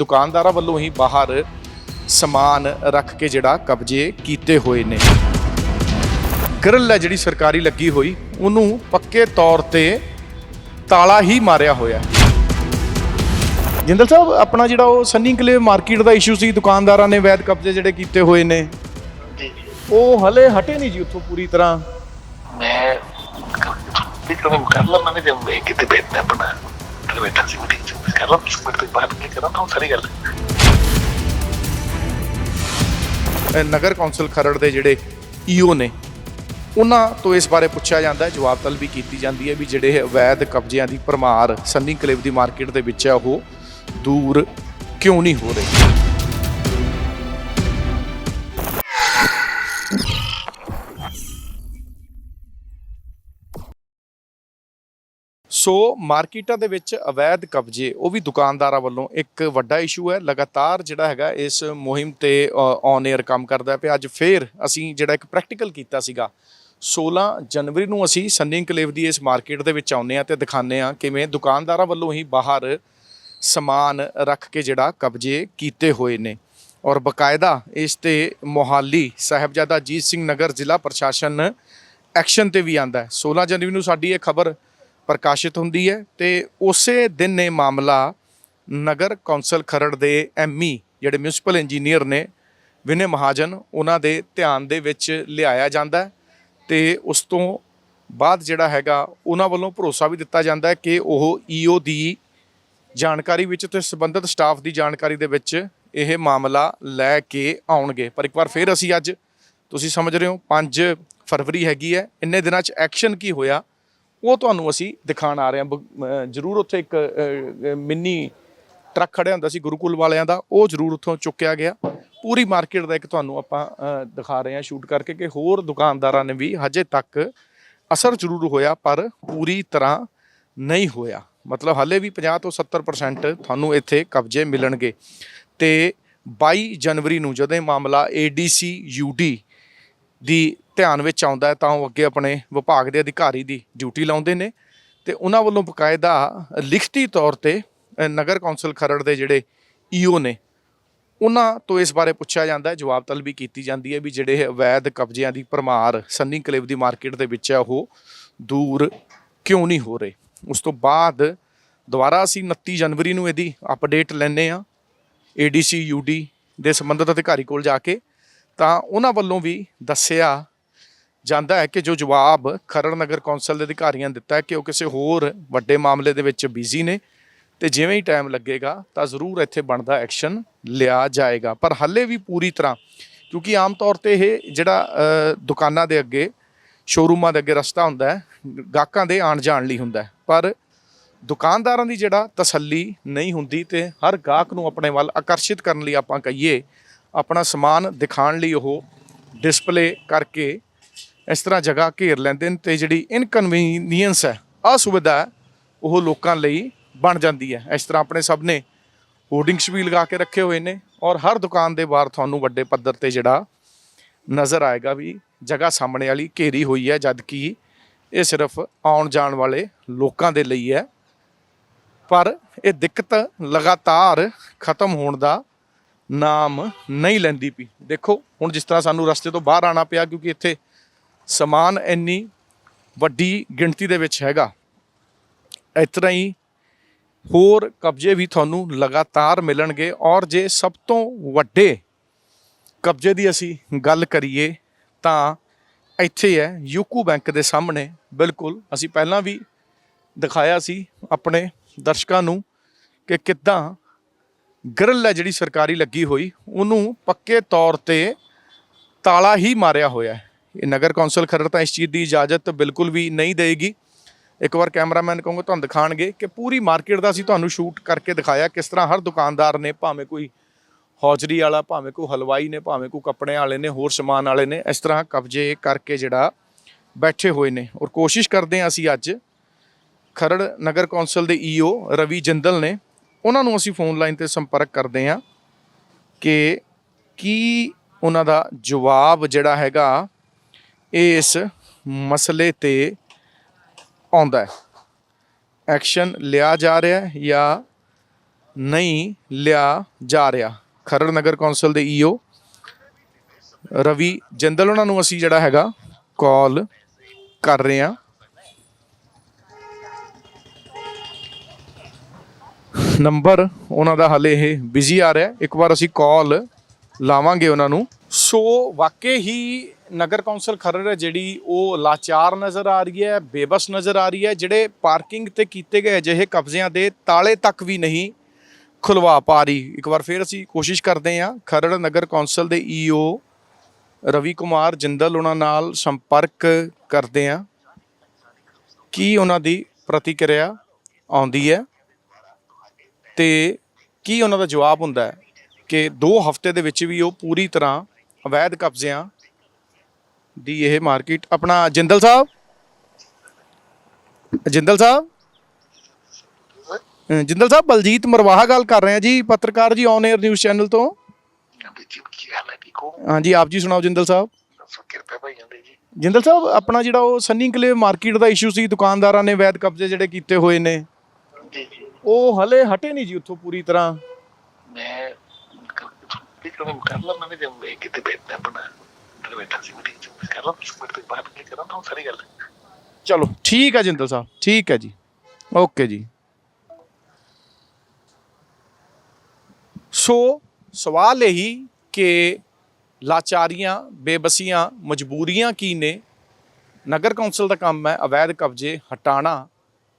ਦੁਕਾਨਦਾਰਾਂ ਵੱਲੋਂ ਹੀ ਬਾਹਰ ਸਮਾਨ ਰੱਖ ਕੇ ਜਿਹੜਾ ਕਬਜ਼ੇ ਕੀਤੇ ਹੋਏ ਨੇ। ਗਰਲ ਹੈ ਜਿਹੜੀ ਸਰਕਾਰੀ ਲੱਗੀ ਹੋਈ ਉਹਨੂੰ ਪੱਕੇ ਤੌਰ ਤੇ ਤਾਲਾ ਹੀ ਮਾਰਿਆ ਹੋਇਆ। ਜਿੰਦਲ ਸਾਹਿਬ ਆਪਣਾ ਜਿਹੜਾ ਉਹ ਸੰਨੀ ਕਲੇਵ ਮਾਰਕੀਟ ਦਾ ਇਸ਼ੂ ਸੀ ਦੁਕਾਨਦਾਰਾਂ ਨੇ ਵੈਦ ਕਬਜ਼ੇ ਜਿਹੜੇ ਕੀਤੇ ਹੋਏ ਨੇ। ਉਹ ਹਲੇ ਹਟੇ ਨਹੀਂ ਜੀ ਉੱਥੋਂ ਪੂਰੀ ਤਰ੍ਹਾਂ। ਮੈਂ ਵੀ ਕੰਮ ਕਰ ਲਾ ਮੈਂ ਜਦ ਮੈਂ ਕਿਤੇ ਬੈਠਣਾ ਆਪਣਾ। ਤੇ ਬੈਠਾ ਸੀ ਮੀਟਿੰਗ ਕਰ ਲਾ ਮਿੰਟ ਤੋਂ ਬਾਅਦ ਕੀ ਕਰਾਂ ਤਾਂ ਸਾਰੀ ਗੱਲ ਨਗਰ ਕੌਂਸਲ ਖਰੜ ਦੇ ਜਿਹੜੇ ਈਓ ਨੇ, ਉਹਨਾਂ ਤੋਂ ਇਸ ਬਾਰੇ ਪੁੱਛਿਆ ਜਾਂਦਾ ਹੈ, ਜਵਾਬ ਤਲਬੀ ਕੀਤੀ ਜਾਂਦੀ ਹੈ ਵੀ ਜਿਹੜੇ ਅਵੈਧ ਕਬਜ਼ਿਆਂ ਦੀ ਭਰਮਾਰ ਸੰਨੀ ਕਲੇਵ ਦੀ ਮਾਰਕੀਟ ਦੇ ਵਿੱਚ ਹੈ, ਉਹ ਦੂਰ ਕਿਉਂ ਨਹੀਂ ਹੋ ਰਹੀ? ਸੋ ਮਾਰਕੀਟਾਂ ਦੇ ਵਿੱਚ ਅਵੈਧ ਕਬਜ਼ੇ, ਉਹ ਵੀ ਦੁਕਾਨਦਾਰਾਂ ਵੱਲੋਂ ਇੱਕ ਵੱਡਾ ਇਸ਼ੂ ਹੈ। ਲਗਾਤਾਰ ਜਿਹੜਾ ਹੈਗਾ ਇਸ ਮੁਹਿੰਮ ਤੇ ਔਨ 에ਅਰ ਕੰਮ ਕਰਦਾ ਪਿਆ। ਅੱਜ ਫੇਰ ਅਸੀਂ ਜਿਹੜਾ ਇੱਕ ਪ੍ਰੈਕਟੀਕਲ ਕੀਤਾ ਸੀਗਾ। 16 ਜਨਵਰੀ ਨੂੰ ਅਸੀਂ ਸੰਨੀ ਕਲੇਵ ਦੀ ਇਸ ਮਾਰਕੀਟ ਦੇ ਵਿੱਚ ਆਉਂਦੇ ਆ ਤੇ ਦਿਖਾਉਂਦੇ ਆ ਕਿਵੇਂ ਦੁਕਾਨਦਾਰਾਂ ਵੱਲੋਂ ਹੀ ਬਾਹਰ ਸਮਾਨ ਰੱਖ ਕੇ ਜਿਹੜਾ ਕਬਜ਼ੇ ਕੀਤੇ ਹੋਏ ਨੇ। ਔਰ ਬਕਾਇਦਾ ਇਸ ਤੇ ਮੋਹਾਲੀ ਸਾਹਿਬਜ਼ਾਦਾ ਅਜੀਤ ਸਿੰਘ ਨਗਰ ਜ਼ਿਲ੍ਹਾ ਪ੍ਰਸ਼ਾਸਨ ਐਕਸ਼ਨ ਤੇ ਵੀ ਆਂਦਾ ਹੈ। 16 ਜਨਵਰੀ ਨੂੰ ਸਾਡੀ ਇਹ ਖਬਰ ਪ੍ਰਕਾਸ਼ਿਤ ਹੁੰਦੀ ਹੈ ਤੇ ਉਸੇ ਦਿਨ ਇਹ ਮਾਮਲਾ ਨਗਰ ਕੌਂਸਲ ਖਰੜ ਦੇ ਐਮਈ ਜਿਹੜੇ ਮਿਊਨਿਸਪਲ ਇੰਜੀਨੀਅਰ ਨੇ ਵਿਨੇ ਮਹਾਜਨ, ਉਹਨਾਂ ਦੇ ਧਿਆਨ ਦੇ ਵਿੱਚ ਲਿਆਇਆ ਜਾਂਦਾ ਹੈ ਤੇ ਉਸ ਤੋਂ ਬਾਅਦ ਜਿਹੜਾ ਹੈਗਾ ਉਹਨਾਂ ਵੱਲੋਂ ਭਰੋਸਾ ਵੀ ਦਿੱਤਾ ਜਾਂਦਾ ਹੈ ਕਿ ਉਹ ਈਓ ਦੀ ਜਾਣਕਾਰੀ ਵਿੱਚ ਤੇ ਸੰਬੰਧਿਤ ਸਟਾਫ ਦੀ ਜਾਣਕਾਰੀ ਦੇ ਵਿੱਚ ਇਹ ਮਾਮਲਾ ਲੈ ਕੇ ਆਉਣਗੇ। ਪਰ ਇੱਕ ਵਾਰ ਫਿਰ ਅਸੀਂ ਅੱਜ, ਤੁਸੀਂ ਸਮਝ ਰਹੇ ਹੋ 5 ਫਰਵਰੀ ਹੈਗੀ ਹੈ। ਇੰਨੇ ਦਿਨਾਂ 'ਚ ਐਕਸ਼ਨ ਕੀ ਹੋਇਆ? ਉਹ ਤੁਹਾਨੂੰ ਅਸੀਂ ਦਿਖਾਣ ਆ ਰਹੇ ਹਾਂ। ਬ- ਜ਼ਰੂਰ ਉੱਥੇ ਇੱਕ ਮਿੰਨੀ ਟਰੱਕ ਖੜਿਆ ਹੁੰਦਾ ਸੀ ਗੁਰੂਕੁਲ ਵਾਲਿਆਂ ਦਾ। ਉਹ ਜ਼ਰੂਰ ਉੱਥੋਂ ਚੁੱਕਿਆ ਗਿਆ। ਪੂਰੀ ਮਾਰਕੀਟ ਦਾ ਇੱਕ ਤੁਹਾਨੂੰ ਆਪਾਂ ਦਿਖਾ ਰਹੇ ਹਾਂ ਸ਼ੂਟ ਕਰਕੇ ਕਿ ਹੋਰ ਦੁਕਾਨਦਾਰਾਂ ਨੇ ਵੀ ਹਜੇ ਤੱਕ ਅਸਰ ਜ਼ਰੂਰ ਹੋਇਆ, ਪਰ ਪੂਰੀ ਤਰ੍ਹਾਂ ਨਹੀਂ ਹੋਇਆ। ਮਤਲਬ ਹਾਲੇ ਵੀ 50 ਤੋਂ 70% ਤੁਹਾਨੂੰ ਇੱਥੇ ਕਬਜ਼ੇ ਮਿਲਣਗੇ। ਤੇ 22 ਜਨਵਰੀ ਨੂੰ ਜਦੋਂ ਇਹ ਮਾਮਲਾ ADC UD ਦੀ ਧਿਆਨ ਵਿੱਚ ਆਉਂਦਾ ਤਾਂ ਉਹ ਅੱਗੇ ਆਪਣੇ ਵਿਭਾਗ ਦੇ ਅਧਿਕਾਰੀ ਦੀ ਡਿਊਟੀ ਲਾਉਂਦੇ ਨੇ ਤੇ ਉਹਨਾਂ ਵੱਲੋਂ ਬਕਾਇਦਾ ਲਿਖਤੀ ਤੌਰ ਤੇ ਨਗਰ ਕੌਂਸਲ ਖਰੜ ਦੇ ਜਿਹੜੇ ਈਓ ਨੇ, ਉਹਨਾਂ ਤੋਂ ਇਸ ਬਾਰੇ ਪੁੱਛਿਆ ਜਾਂਦਾ ਹੈ, ਜਵਾਬ ਤਲਬੀ ਕੀਤੀ ਜਾਂਦੀ ਹੈ ਵੀ ਜਿਹੜੇ ਅਵੈਧ ਕਬਜ਼ਿਆਂ ਦੀ ਭਰਮਾਰ ਸੰਨੀ ਕਲੇਵ ਦੀ ਮਾਰਕੀਟ ਦੇ ਵਿੱਚ ਹੈ, ਉਹ ਦੂਰ ਕਿਉਂ ਨਹੀਂ ਹੋ ਰਹੇ? ਉਸ ਤੋਂ ਬਾਅਦ ਦੁਬਾਰਾ ਅਸੀਂ 29 ਜਨਵਰੀ ਨੂੰ ਇਹਦੀ ਅਪਡੇਟ ਲੈਨੇ ਆ ਏਡੀਸੀ ਯੂਡੀ ਦੇ ਸੰਬੰਧਿਤ ਅਧਿਕਾਰੀ ਕੋਲ ਜਾ ਕੇ, ਤਾਂ ਉਹਨਾਂ ਵੱਲੋਂ ਵੀ ਦੱਸਿਆ ਜਾਂਦਾ ਹੈ ਕਿ ਜੋ ਜਵਾਬ ਖਰੜ ਨਗਰ ਕੌਂਸਲ ਦੇ ਅਧਿਕਾਰੀਆਂ ਨੇ ਦਿੱਤਾ ਹੈ ਕਿ ਉਹ ਕਿਸੇ ਹੋਰ ਵੱਡੇ ਮਾਮਲੇ ਦੇ ਵਿੱਚ ਬਿਜ਼ੀ ਨੇ ਤੇ ਜਿਵੇਂ ਹੀ ਟਾਈਮ ਲੱਗੇਗਾ ਤਾਂ ਜ਼ਰੂਰ ਇੱਥੇ ਬਣਦਾ ਐਕਸ਼ਨ ਲਿਆ ਜਾਏਗਾ। ਪਰ ਹੱਲੇ ਵੀ ਪੂਰੀ ਤਰ੍ਹਾਂ, ਕਿਉਂਕਿ ਆਮ ਤੌਰ ਤੇ ਇਹ ਜਿਹੜਾ ਦੁਕਾਨਾਂ ਦੇ ਅੱਗੇ ਸ਼ੋਰੂਮਾਂ ਦੇ ਅੱਗੇ ਰਸਤਾ ਹੁੰਦਾ ਹੈ, ਗਾਹਕਾਂ ਦੇ ਆਣ ਜਾਣ ਲਈ ਹੁੰਦਾ ਹੈ। ਪਰ ਦੁਕਾਨਦਾਰਾਂ ਦੀ ਜਿਹੜਾ ਤਸੱਲੀ ਨਹੀਂ ਹੁੰਦੀ ਤੇ ਹਰ ਗਾਹਕ ਨੂੰ ਆਪਣੇ ਵੱਲ ਆਕਰਸ਼ਿਤ ਕਰਨ ਲਈ ਆਪਾਂ ਕਹੀਏ, ਆਪਣਾ ਸਮਾਨ ਦਿਖਾਉਣ ਲਈ ਉਹ ਡਿਸਪਲੇ ਕਰਕੇ ਇਸ ਤਰ੍ਹਾਂ ਜਗ੍ਹਾ ਘੇਰ ਲੈਂਦੇ ਨੇ ਤੇ ਜਿਹੜੀ ਇਨਕਨਵੀਨੀਅੰਸ ਹੈ ਅਸੁਵਿਧਾ ਉਹ ਲੋਕਾਂ ਲਈ ਬਣ ਜਾਂਦੀ ਹੈ। ਇਸ ਤਰ੍ਹਾਂ ਆਪਣੇ ਸਭ ਨੇ ਹੋਰਡਿੰਗਸ ਵੀ ਲਗਾ ਕੇ ਰੱਖੇ ਹੋਏ ਨੇ ਔਰ ਹਰ ਦੁਕਾਨ ਦੇ ਬਾਹਰ ਤੁਹਾਨੂੰ ਵੱਡੇ ਪੱਧਰ ਤੇ ਜਿਹੜਾ ਨਜ਼ਰ ਆਏਗਾ ਵੀ ਜਗ੍ਹਾ ਸਾਹਮਣੇ ਵਾਲੀ ਘੇਰੀ ਹੋਈ ਹੈ, ਜਦ ਕਿ ਇਹ ਸਿਰਫ ਆਉਣ ਜਾਣ ਵਾਲੇ ਲੋਕਾਂ ਦੇ ਲਈ ਹੈ। ਪਰ ਇਹ ਦਿੱਕਤ ਲਗਾਤਾਰ ਖਤਮ ਹੋਣ ਦਾ ਨਾਮ ਨਹੀਂ ਲੈਂਦੀ ਪਈ। ਦੇਖੋ, ਹੁਣ ਜਿਸ ਤਰ੍ਹਾਂ ਸਾਨੂੰ ਰਸਤੇ ਤੋਂ ਬਾਹਰ ਆਣਾ ਪਿਆ ਕਿਉਂਕਿ ਇੱਥੇ ਸਮਾਨ ਇੰਨੀ ਵੱਡੀ ਗਿਣਤੀ ਦੇ ਵਿੱਚ ਹੈਗਾ। ਇਸ ਤਰ੍ਹਾਂ ਹੀ ਹੋਰ ਕਬਜ਼ੇ ਵੀ ਤੁਹਾਨੂੰ ਲਗਾਤਾਰ ਮਿਲਣਗੇ ਔਰ ਜੇ ਸਭ ਤੋਂ ਵੱਡੇ ਕਬਜ਼ੇ ਦੀ ਅਸੀਂ ਗੱਲ ਕਰੀਏ ਤਾਂ ਇੱਥੇ ਹੈ ਯੂਕੂ ਬੈਂਕ ਦੇ ਸਾਹਮਣੇ। ਬਿਲਕੁਲ, ਅਸੀਂ ਪਹਿਲਾਂ ਵੀ ਦਿਖਾਇਆ ਸੀ ਆਪਣੇ ਦਰਸ਼ਕਾਂ ਨੂੰ ਕਿ ਕਿੱਦਾਂ ਗਰਲ ਹੈ ਜਿਹੜੀ ਸਰਕਾਰੀ ਲੱਗੀ ਹੋਈ, ਉਹਨੂੰ ਪੱਕੇ ਤੌਰ ਤੇ ਤਾਲਾ ਹੀ ਮਾਰਿਆ ਹੋਇਆ ਹੈ। ਇਹ ਨਗਰ ਕੌਂਸਲ ਖਰੜ ਤਾਂ ਇਸ ਚੀਜ਼ ਦੀ ਇਜਾਜ਼ਤ ਬਿਲਕੁਲ ਵੀ ਨਹੀਂ ਦੇਗੀ। ਇੱਕ ਵਾਰ ਕੈਮਰਾਮੈਨ ਕਹੂੰਗਾ ਤੁਹਾਨੂੰ ਦਿਖਾਣਗੇ ਕਿ ਪੂਰੀ ਮਾਰਕੀਟ ਦਾ ਅਸੀਂ ਤੁਹਾਨੂੰ ਸ਼ੂਟ ਕਰਕੇ ਦਿਖਾਇਆ ਕਿਸ ਤਰ੍ਹਾਂ ਹਰ ਦੁਕਾਨਦਾਰ ਨੇ, ਭਾਵੇਂ ਕੋਈ ਹੌਜਰੀ ਵਾਲਾ, ਭਾਵੇਂ ਕੋਈ ਹਲਵਾਈ ਨੇ, ਭਾਵੇਂ ਕੋਈ ਕੱਪੜਿਆਂ ਵਾਲੇ ਨੇ, ਹੋਰ ਸਮਾਨ ਵਾਲੇ ਨੇ, ਇਸ ਤਰ੍ਹਾਂ ਕਬਜ਼ੇ ਕਰਕੇ ਜਿਹੜਾ ਬੈਠੇ ਹੋਏ ਨੇ। ਔਰ ਕੋਸ਼ਿਸ਼ ਕਰਦੇ ਹਾਂ ਅਸੀਂ ਅੱਜ ਖਰੜ ਨਗਰ ਕੌਂਸਲ ਦੇ ਈਓ ਰਵੀ ਜਿੰਦਲ ਨੇ, ਉਹਨਾਂ ਨੂੰ ਅਸੀਂ ਫੋਨ ਲਾਈਨ ਤੇ ਸੰਪਰਕ ਕਰਦੇ ਹਾਂ ਕਿ ਕੀ ਉਹਨਾਂ ਦਾ ਜਵਾਬ ਜਿਹੜਾ ਹੈਗਾ ਇਸ ਮਸਲੇ ਤੇ ਆਉਂਦਾ ਹੈ। ਐਕਸ਼ਨ ਲਿਆ ਜਾ ਰਿਹਾ ਹੈ ਜਾਂ ਨਹੀਂ ਲਿਆ ਜਾ ਰਿਹਾ? ਖਰੜ ਨਗਰ ਕੌਂਸਲ ਦੇ ਈਓ ਰਵੀ ਜਿੰਦਲ ਉਹਨਾਂ ਨੂੰ ਅਸੀਂ ਜਿਹੜਾ ਹੈਗਾ ਕਾਲ ਕਰ ਰਹੇ ਹਾਂ। ਨੰਬਰ ਉਹਨਾਂ ਦਾ ਹਲੇ ਇਹ ਬਿਜ਼ੀ ਆ ਰਿਹਾ ਇੱਕ ਵਾਰ ਅਸੀਂ ਕਾਲ ਲਾਵਾਂਗੇ ਉਹਨਾਂ ਨੂੰ। ਸੋ ਵਾਕਈ ਹੀ ਨਗਰ ਕੌਂਸਲ ਖਰੜ ਹੈ, ਜਿਹੜੀ ਉਹ ਲਾਚਾਰ ਨਜ਼ਰ ਆ ਰਹੀ ਹੈ, ਬੇਬਸ ਨਜ਼ਰ ਆ ਰਹੀ ਹੈ, ਜਿਹੜੇ ਪਾਰਕਿੰਗ ਤੇ ਕੀਤੇ ਗਏ ਅਜਿਹੇ ਕਬਜ਼ਿਆਂ ਦੇ ਤਾਲੇ ਤੱਕ ਵੀ ਨਹੀਂ ਖੁਲਵਾ ਪਾ ਰਹੀ। ਇੱਕ ਵਾਰ ਫਿਰ ਅਸੀਂ ਕੋਸ਼ਿਸ਼ ਕਰਦੇ ਹਾਂ, ਖਰੜ ਨਗਰ ਕੌਂਸਲ ਦੇ ਈਓ ਰਵੀ ਕੁਮਾਰ ਜਿੰਦਲ ਉਹਨਾਂ ਨਾਲ ਸੰਪਰਕ ਕਰਦੇ ਹਾਂ। ਕੀ ਉਹਨਾਂ ਦੀ ਪ੍ਰਤੀਕਿਰਿਆ ਆਉਂਦੀ ਹੈ ਤੇ ਕੀ ਉਹਨਾਂ ਦਾ ਜਵਾਬ ਹੁੰਦਾ ਹੈ ਕਿ 2 ਹਫ਼ਤੇ ਦੇ ਵਿੱਚ ਵੀ ਉਹ ਪੂਰੀ ਤਰ੍ਹਾਂ ਅਵੈਧ ਕਬਜ਼ਿਆਂ ਦੀ ਇਹ ਮਾਰਕੀਟ ਆਪਣਾ ਜਿੰਦਲ ਸਾਹਿਬ? ਜਿੰਦਲ ਸਾਹਿਬ? ਅ, ਜਿੰਦਲ ਸਾਹਿਬ ਬਲਜੀਤ ਮਰਵਾਹਾ ਗੱਲ ਕਰ ਰਹੇ ਆ ਜੀ ਪੱਤਰਕਾਰ ਜੀ ਔਨ 에ਅਰ ਨਿਊਜ਼ ਚੈਨਲ ਤੋਂ। ਵੀ ਜੀ ਕੀ ਹਾਲ ਹੈ ਠੀਕ ਹੋ ਹਾਂਜੀ ਆਪ ਜੀ ਸੁਣਾਓ ਜਿੰਦਲ ਸਾਹਿਬ। ਦੱਸੋ ਕਿਰਪਾ ਭਾਈ ਜਾਂਦੇ ਜੀ ਜਿੰਦਲ ਸਾਹਿਬ ਆਪਣਾ ਜਿਹੜਾ ਉਹ ਸੰਨੀ ਕਲੇਵ ਮਾਰਕੀਟ ਦਾ ਇਸ਼ੂ ਸੀ ਦੁਕਾਨਦਾਰਾਂ ਨੇ ਵੈਦ ਕਬਜ਼ੇ ਜਿਹੜੇ ਕੀਤੇ ਹੋਏ ਨੇ। ਜੀ ਜੀ ਉਹ ਹਲੇ ਹਟੇ ਨਹੀਂ ਜੀ ਉੱਥੋਂ ਪੂਰੀ ਤਰ੍ਹਾਂ। ਮੈਂ ਵੀ ਕੰਮ ਕਰ ਲਾ ਮੈਂ ਜਮ ਵੇ ਕਿਤੇ ਬੈਠਣਾ ਆਪਣਾ। ਬੈਠਾ ਸੀ ਮੀਟਿੰਗ ਚ ਕਰ ਲਾ ਦਸ ਮਿੰਟ ਤੋਂ ਬਾਅਦ ਕੀ ਕਰਾਂ ਤਾਂ ਸਾਰੀ ਗੱਲ ਚਲੋ, ਠੀਕ ਹੈ ਜਿੰਦਲ ਸਾਹਿਬ, ਠੀਕ ਹੈ ਜੀ। ਓਕੇ ਜੀ। ਸੋ, ਸਵਾਲ ਇਹੀ ਕਿ ਲਾਚਾਰੀਆਂ, ਬੇਬਸੀਆਂ, ਮਜਬੂਰੀਆਂ ਕੀ ਨੇ? ਨਗਰ ਕੌਂਸਲ ਦਾ ਕੰਮ ਹੈ ਅਵੈਧ ਕਬਜ਼ੇ ਹਟਾਣਾ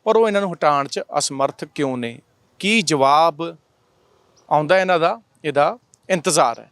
ਪਰ ਉਹ ਇਹਨਾਂ ਨੂੰ ਹਟਾਉਣ 'ਚ ਅਸਮਰਥ ਕਿਉਂ ਨੇ? ਕੀ ਜਵਾਬ ਆਉਂਦਾ ਇਹਨਾਂ ਦਾ? ਇਹਦਾ ਇੰਤਜ਼ਾਰ ਹੈ।